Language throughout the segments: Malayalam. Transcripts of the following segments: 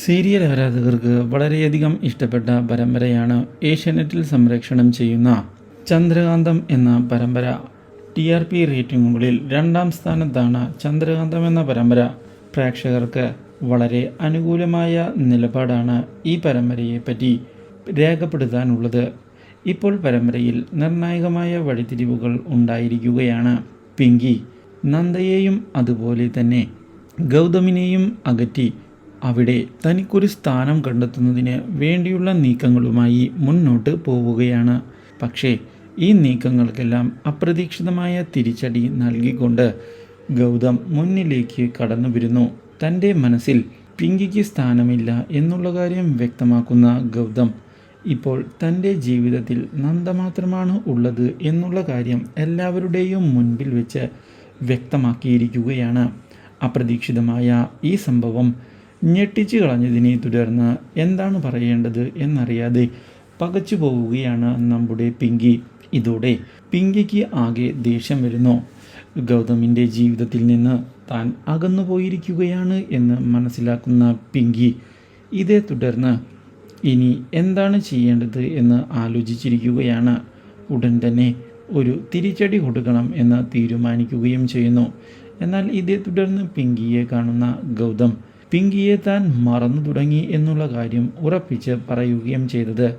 സീരിയൽ ആരാധകർക്ക് വളരെയധികം ഇഷ്ടപ്പെട്ട പരമ്പരയാണ് ഏഷ്യാനെറ്റിൽ സംരക്ഷണം ചെയ്യുന്ന ചന്ദ്രകാന്തം എന്ന പരമ്പര. ടി ആർ പി റേറ്റിംഗുകളിൽ രണ്ടാം സ്ഥാനത്താണ് ചന്ദ്രകാന്തം എന്ന പരമ്പര. പ്രേക്ഷകർക്ക് വളരെ അനുകൂലമായ നിലപാടാണ് ഈ പരമ്പരയെ പറ്റി രേഖപ്പെടുത്താനുള്ളത്. ഇപ്പോൾ പരമ്പരയിൽ നിർണായകമായ വഴിത്തിരിവുകൾ ഉണ്ടായിരിക്കുകയാണ്. പിങ്കി നന്ദയെയും അതുപോലെ തന്നെ ഗൗതമിനെയും അകറ്റി അവിടെ തനിക്കൊരു സ്ഥാനം കണ്ടെത്തുന്നതിന് വേണ്ടിയുള്ള നീക്കങ്ങളുമായി മുന്നോട്ട് പോവുകയാണ്. പക്ഷേ ഈ നീക്കങ്ങൾക്കെല്ലാം അപ്രതീക്ഷിതമായ തിരിച്ചടി നൽകിക്കൊണ്ട് ഗൗതം മുന്നിലേക്ക് കടന്നു വരുന്നു തന്റെ മനസ്സിൽ പിങ്കിക്ക് സ്ഥാനമില്ല എന്നുള്ള കാര്യം വ്യക്തമാക്കുന്ന ഗൗതം ഇപ്പോൾ തന്റെ ജീവിതത്തിൽ നന്ദ മാത്രമാണ് ഉള്ളത് എന്നുള്ള കാര്യം എല്ലാവരുടെയും മുൻപിൽ വെച്ച് വ്യക്തമാക്കിയിരിക്കുകയാണ്. അപ്രതീക്ഷിതമായ ഈ സംഭവം ഞെട്ടിച്ചു കളഞ്ഞതിനെ തുടർന്ന് എന്താണ് പറയേണ്ടത് എന്നറിയാതെ പകച്ചു പോവുകയാണ് നമ്മുടെ പിങ്കി. ഇതോടെ പിങ്കിക്ക് ആകെ ദേഷ്യം വരുന്നു. ഗൗതമിന്റെ ജീവിതത്തിൽ നിന്ന് താൻ അകന്നു പോയിരിക്കുകയാണ് എന്ന് മനസ്സിലാക്കുന്ന പിങ്കി. ഇതേ തുടർന്ന് ഇനി എന്താണ് ചെയ്യേണ്ടത് എന്ന് ആലോചിച്ചിരിക്കുകയാണ്. ഉടൻ തന്നെ ഒരു തിരിച്ചടി കൊടുക്കണം എന്ന് തീരുമാനിക്കുകയും ചെയ്യുന്നു. എന്നാൽ ഇതേ തുടർന്ന് പിങ്കിയെ കാണുന്ന ഗൗതം പിങ്കിയെ താൻ മറന്നു തുടങ്ങി എന്നുള്ള കാര്യം ഉറപ്പിച്ച് പറയുകയും ചെയ്തത്.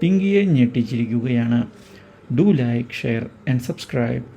പിങ്കിയെ ഞെട്ടിച്ചിരിക്കുകയാണ്. Do like share and subscribe